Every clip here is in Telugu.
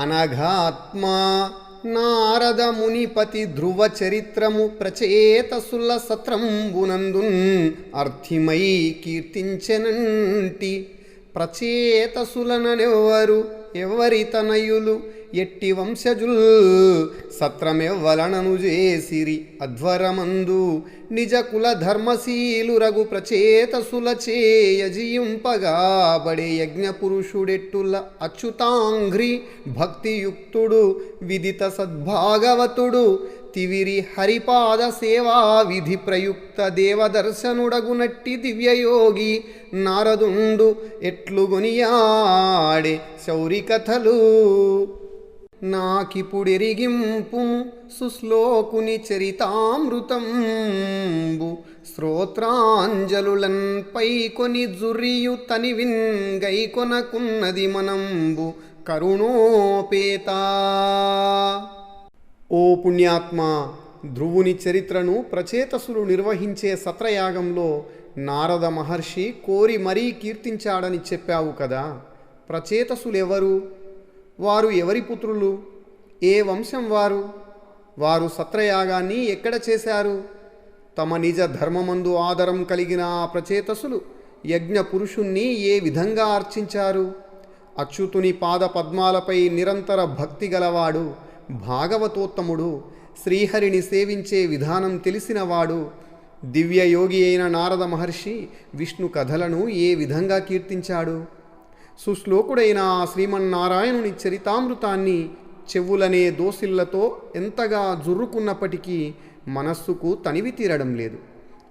అనఘాత్మా నారద మునిపతి ధ్రువ చరిత్రము ప్రచేతసుల సత్రంబునందున్ అర్థిమై కీర్తించెనంటి ప్రచేతసులననెవ్వరు ఎవరి తనయులు ఎట్టి వంశజుల్ సత్రమెవ్వలనను చేసిరి అధ్వరమందు నిజ కుల ధర్మశీలు రఘు ప్రచేతసుల చేయజింపగా బడే యజ్ఞ అచ్యుతాంఘ్రి భక్తియుక్తుడు విదిత సద్భాగవతుడు తివిరి హరిపాద సేవా విధి ప్రయుక్త దేవదర్శనుడగునట్టి దివ్యయోగి నారదుండు ఎట్లుగొనియాడే శౌరి కథలు. నాకిపుడెరిగింపు సుశ్లోకుని చరితామృతంబు. శ్రోత్రాంజలులన్ పై కొని జుర్రియు తనివిన్ గైకొనకున్నది మనంబు. కరుణోపేత. ఓ పుణ్యాత్మ ధ్రువుని చరిత్రను ప్రచేతసులు నిర్వహించే సత్రయాగంలో నారద మహర్షి కోరి మరీ కీర్తించాడని చెప్పావు కదా. ప్రచేతసులెవరు? వారు ఎవరి పుత్రులు? ఏ వంశం వారు? వారు సత్రయాగాన్ని ఎక్కడ చేశారు? తమ నిజ ధర్మమందు ఆదరం కలిగిన ఆ ప్రచేతసులు యజ్ఞ పురుషుణ్ణి ఏ విధంగా అర్చించారు? అచ్యుతుని పాద పద్మాలపై నిరంతర భక్తి గలవాడు భాగవతోత్తముడు శ్రీహరిని సేవించే విధానం తెలిసినవాడు దివ్యయోగి అయిన నారద మహర్షి విష్ణు కథలను ఏ విధంగా కీర్తించాడు? సుశ్లోకుడైన శ్రీమన్నారాయణుని చరితామృతాన్ని చెవులనే దోసిళ్ళతో ఎంతగా జుర్రుకున్నప్పటికీ మనస్సుకు తనివి తీరడం లేదు.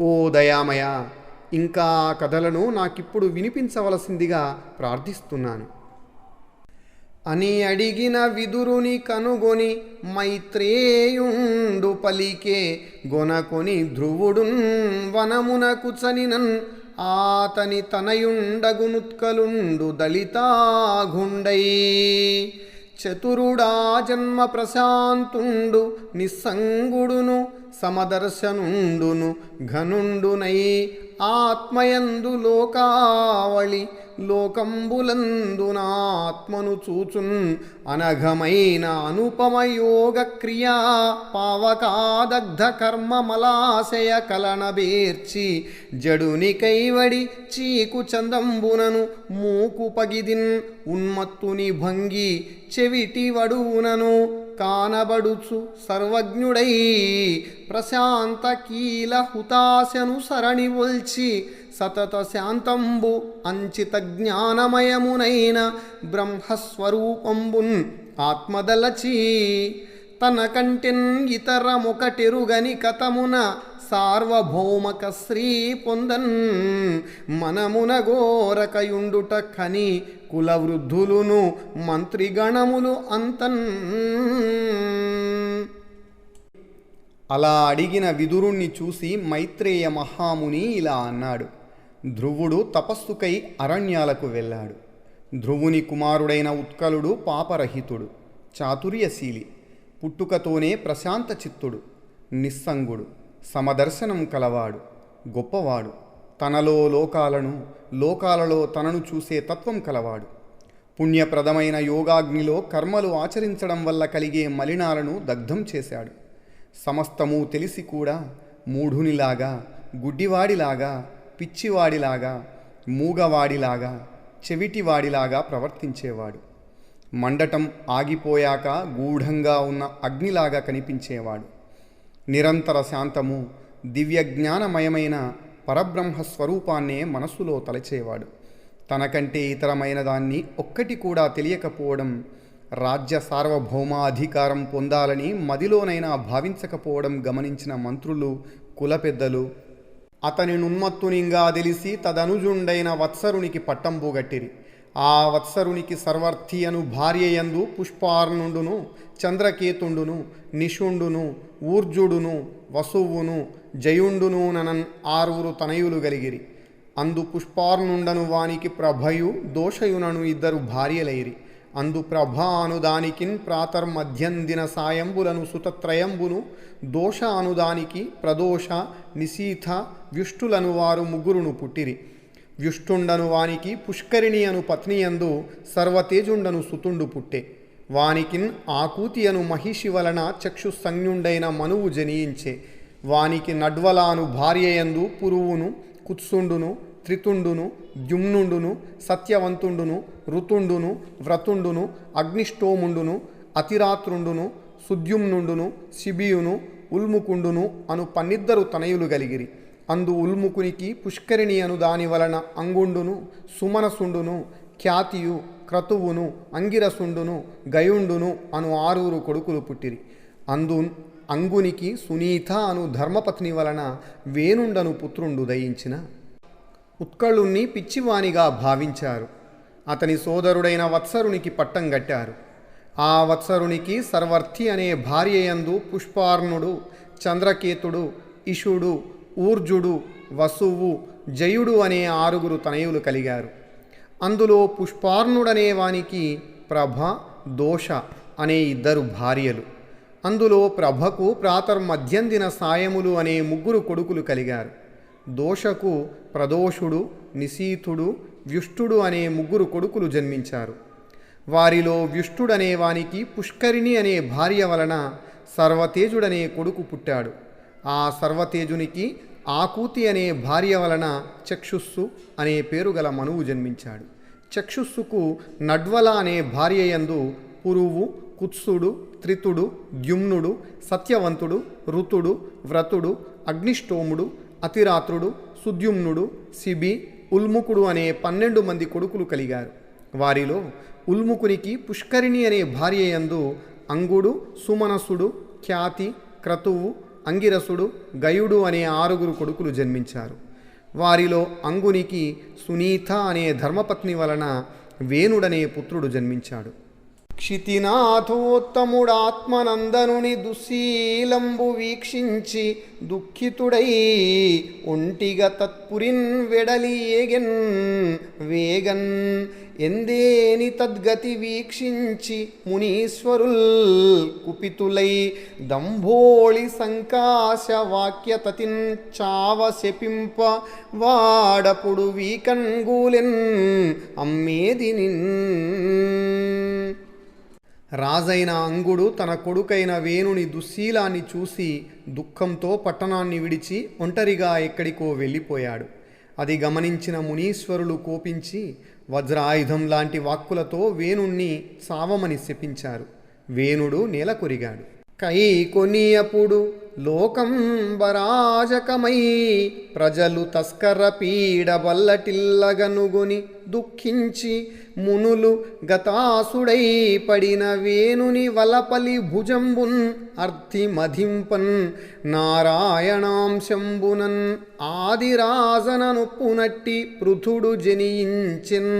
ఓ దయామయ ఇంకా కథలను నాకిప్పుడు వినిపించవలసిందిగా ప్రార్థిస్తున్నాను. అని అడిగిన విదురుని కనుగొని మైత్రేయుండు పలికే గొనకొని ధ్రువుడున్ వనమునకు చనినన్ ఆతని తనయుండగునుత్కలుండు దళితాగుండై చతురుడా జన్మ ప్రశాంతుండు నిస్సంగుడును సమదర్శనుండును ఘనుండునై. ఆత్మయందు లోకావళి లోకంబులందునాత్మను చూచున్ అనఘమైన అనుపమయోగ క్రియా పావకాదగ్ధ కర్మ మలాశయ కలనబేర్చి జడుని కైవడి చీకు చందంబునను మూకు పగిదిన్ ఉన్మత్తుని భంగి చెవిటి వడువునను కానబడుచు సర్వజ్ఞుడై ప్రశాంత కీల హుతాశను సరణి ఒల్చి సతత శాంతంబు అంచిత జ్ఞానమయమునైన బ్రహ్మస్వరూపంబున్ ఆత్మదలచి. తన కంటిన్ ఇతరమొకటెరుగని కథమున సార్వభౌమక శ్రీ పొందన్ మనమున గోరకయుండుట కని కులవృద్ధులును మంత్రిగణములు అంతన్. అలా అడిగిన విదురుణ్ణి చూసి మైత్రేయ మహాముని ఇలా అన్నాడు. ధ్రువుడు తపస్సుకై అరణ్యాలకు వెళ్ళాడు. ధ్రువుని కుమారుడైన ఉత్కలుడు పాపరహితుడు చాతుర్యశీలి పుట్టుకతోనే ప్రశాంత చిత్తుడు నిస్సంగుడు సమదర్శనం కలవాడు గొప్పవాడు. తనలో లోకాలను లోకాలలో తనను చూసే తత్వం కలవాడు. పుణ్యప్రదమైన యోగాగ్నిలో కర్మలు ఆచరించడం వల్ల కలిగే మలినాలను దగ్ధం చేశాడు. సమస్తము తెలిసి కూడా మూఢునిలాగా గుడ్డివాడిలాగా పిచ్చివాడిలాగా మూగవాడిలాగా చెవిటివాడిలాగా ప్రవర్తించేవాడు. మండటం ఆగిపోయాక గూఢంగా ఉన్న అగ్నిలాగా కనిపించేవాడు. నిరంతర శాంతము దివ్యజ్ఞానమయమైన పరబ్రహ్మ స్వరూపాన్నే మనస్సులో తలచేవాడు. తనకంటే ఇతరమైన దాన్ని ఒక్కటి కూడా తెలియకపోవడం రాజ్య సార్వభౌమాధికారం పొందాలని మదిలోనైనా భావించకపోవడం గమనించిన మంత్రులు కుల పెద్దలు అతని నున్మత్తునింగా తెలిసి తదనుజుండైన వత్సరునికి పట్టంబుగట్టిరి ఆ వత్సరునికి సర్వర్థి అను భార్యయందు పుష్పార్ణుండును చంద్రకేతుండును నిషుండును ఊర్జుడును వసువును జయుండును ననన్ ఆరుగురు తనయులు గలిగిరి. అందు పుష్పార్ణుండను వానికి ప్రభయు దోషయునను ఇద్దరు భార్యలైరి. అందు ప్రభానుదానికిన్ ప్రాతర్మధ్యందిన సాయంబులను సుతత్రయంబును దోష అనుదానికి ప్రదోష నిశీథ వ్యుష్టులను వారు ముగ్గురును పుట్టిరి. వ్యుష్టుండను వానికి పుష్కరిణి అను పత్నియందు సర్వతేజుండను సుతుండు పుట్టే. వానికిన్ ఆకూతి అను మహిషి వలన చక్షుసంజ్ఞుండైన మనువు జనియించే. వానికి నడ్వలాను భార్యయందు పురువును కుత్సుండును త్రితుండును ద్యుమ్నుండును సత్యవంతుండును ఋతుండును వ్రతుండును అగ్నిష్టోముండును అతిరాత్రుండును సుద్యుమ్నుండును శిబియును ఉల్ముకుండును అను పన్నిద్దరు తనయులు గలిగిరి. అందు ఉల్ముకునికి పుష్కరిణి అను దాని వలన అంగుండును సుమనసుండును ఖ్యాతియు క్రతువును అంగిరసుండును గయుండును అను ఆరుగురు కొడుకులు పుట్టిరి. అందు అంగునికి సునీత అను ధర్మపత్ని వలన వేనుండను పుత్రుండు దయించిన. ఉత్కళుణ్ణి పిచ్చివానిగా భావించారు. అతని సోదరుడైన వత్సరునికి పట్టం గట్టారు ఆ వత్సరునికి సర్వర్తి అనే భార్యయందు పుష్పార్ణుడు చంద్రకేతుడు ఇషుడు ఊర్జుడు వసువు జయుడు అనే ఆరుగురు తనయులు కలిగారు. అందులో పుష్పార్ణుడనే వానికి ప్రభ దోష అనే ఇద్దరు భార్యలు. అందులో ప్రభకు ప్రాతర్మధ్యందిన సాయములు అనే ముగ్గురు కొడుకులు కలిగారు. దోషకు ప్రదోషుడు నిశీతుడు వ్యుష్టుడు అనే ముగ్గురు కొడుకులు జన్మించారు. వారిలో వ్యుష్టుడనే వానికి పుష్కరిణి అనే భార్య వలన సర్వతేజుడనే కొడుకు పుట్టాడు. ఆ సర్వతేజునికి ఆకూతి అనే భార్య వలన చక్షుస్సు అనే పేరు గల మనువు జన్మించాడు. చక్షుస్సుకు నడ్వల అనే భార్యయందు పురువు కుత్సుడు త్రితుడు ద్యుమ్నుడు సత్యవంతుడు ఋతుడు వ్రతుడు అగ్నిష్టోముడు అతిరాత్రుడు సుద్యుమ్నుడు సిబి ఉల్ముకుడు అనే పన్నెండు మంది కొడుకులు కలిగారు. వారిలో ఉల్ముకునికి పుష్కరిణి అనే భార్య యందు అంగుడు సుమనసుడు ఖ్యాతి క్రతువు అంగిరసుడు గయుడు అనే ఆరుగురు కొడుకులు జన్మించారు. వారిలో అంగునికి సునీత అనే ధర్మపత్ని వలన వేణుడనే పుత్రుడు జన్మించాడు. క్షితినాథోత్తముడాత్మనందనుని దుశీలంబు వీక్షించి దుఃఖితుడై ఒంటిగా తత్పురిన్ వెడలి ఏగెన్ వేగన్ ఎందేని తద్గతి వీక్షించి మునీశ్వరుల్ కుపితులై దంభోళి సంకాశ వాక్యతతిన్ చావ శపింప వాడపుడు వీకంగూలెన్ అమ్మేది నిన్. రాజైన అంగుడు తన కొడుకైన వేణుని దుశ్శీలాన్ని చూసి దుఃఖంతో పట్టణాన్ని విడిచి ఒంటరిగా ఎక్కడికో వెళ్ళిపోయాడు. అది గమనించిన మునీశ్వరులు కోపించి వజ్రాయుధం లాంటి వాక్కులతో వేణుణ్ణి చావమని శపించారు. వేణుడు నేలకొరిగాడు. కై కొనియపుడు లోకం బరాజకమై ప్రజలు తస్కర పీడబల్లటిల్లగనుగొని దుఃఖించి మునులు గతాసుడై పడిన వేణుని వలపలి భుజంబున్ అర్థి మధింపన్ నారాయణాంశంబునన్ ఆదిరాజననొప్పునట్టి పృథుడు జనియించెన్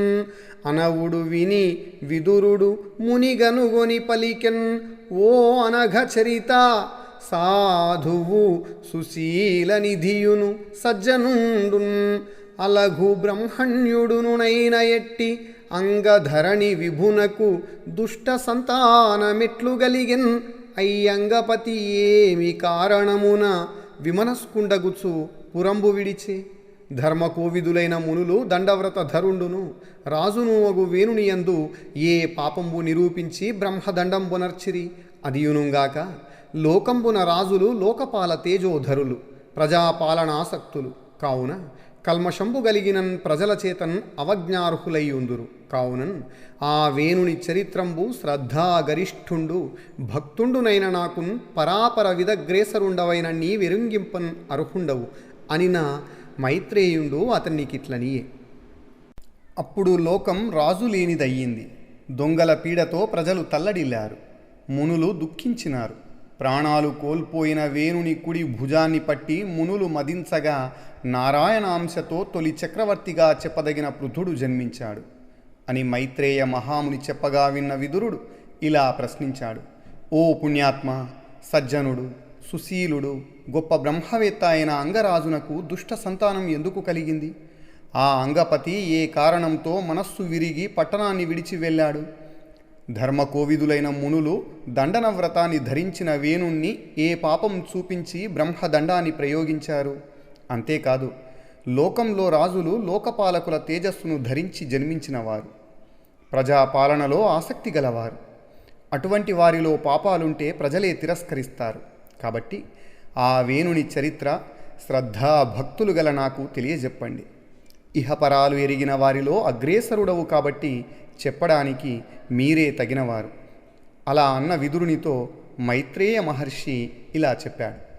అనవుడు విని విదురుడు మునిగనుగొని పలికెన్ ఓ అనఘ చరిత సాధువు సుశీల నిధియును సజ్జనుండున్. అలఘు బ్రహ్మణ్యుడునునైన ఎట్టి అంగధరణి విభునకు దుష్ట సంతానమెట్లు గలిగెన్. అయ్యంగపతి ఏమి కారణమున విమనస్కుండగుచు పురంబు విడిచే? ధర్మకోవిదులైన మునులు దండవ్రత ధరుండును. రాజును అగు వేణునియందు ఏ పాపంబు నిరూపించి బ్రహ్మదండంబునర్చిరి. అదియునుగాక లోకంబున రాజులు లోకపాల తేజోధరులు ప్రజాపాలనాసక్తులు. కావున కల్మషంబు గలిగినన్ ప్రజల చేతన్ అవజ్ఞార్హులై ఉందురు కావునన్ ఆ వేణుని చరిత్రంబు శ్రద్ధా గరిష్ఠుండు భక్తుండునైన నాకున్ పరాపర విదగ్రేసరుండవైన నీ వెరుంగింపన్ అర్హుండవు. అనిన మైత్రేయుండు అతన్నికిట్లనియే. అప్పుడు లోకం రాజు లేనిదయ్యింది. దొంగల పీడతో ప్రజలు తల్లడిల్లారు. మునులు దుఃఖించినారు. ప్రాణాలు కోల్పోయిన వేణుని కుడి భుజాన్ని పట్టి మునులు మదించగా నారాయణాంశతో తొలి చక్రవర్తిగా చెప్పదగిన పృథుడు జన్మించాడు. అని మైత్రేయ మహాముని చెప్పగా విన్న విదురుడు ఇలా ప్రశ్నించాడు. ఓ పుణ్యాత్మ సజ్జనుడు సుశీలుడు గొప్ప బ్రహ్మవేత్త అయిన అంగరాజునకు దుష్ట సంతానం ఎందుకు కలిగింది? ఆ అంగపతి ఏ కారణంతో మనస్సు విరిగి పట్టణాన్ని విడిచి వెళ్ళాడు? ధర్మకోవిదులైన మునులు దండన వ్రతాన్ని ధరించిన వేణుణ్ణి ఏ పాపం చూపించి బ్రహ్మదండాన్ని ప్రయోగించారు? అంతేకాదు లోకంలో రాజులు లోకపాలకుల తేజస్సును ధరించి జన్మించినవారు. ప్రజాపాలనలో ఆసక్తి గలవారు. అటువంటి వారిలో పాపాలుంటే ప్రజలే తిరస్కరిస్తారు. కాబట్టి ఆ వేణుని చరిత్ర శ్రద్ధా భక్తులు గల నాకు తెలియజెప్పండి. ఇహపరాలు ఎరిగిన వారిలో అగ్రేసరుడవు కాబట్టి చెప్పడానికి మీరే తగినవారు. అలా అన్న విదురునితో మైత్రేయ మహర్షి ఇలా చెప్పాడు.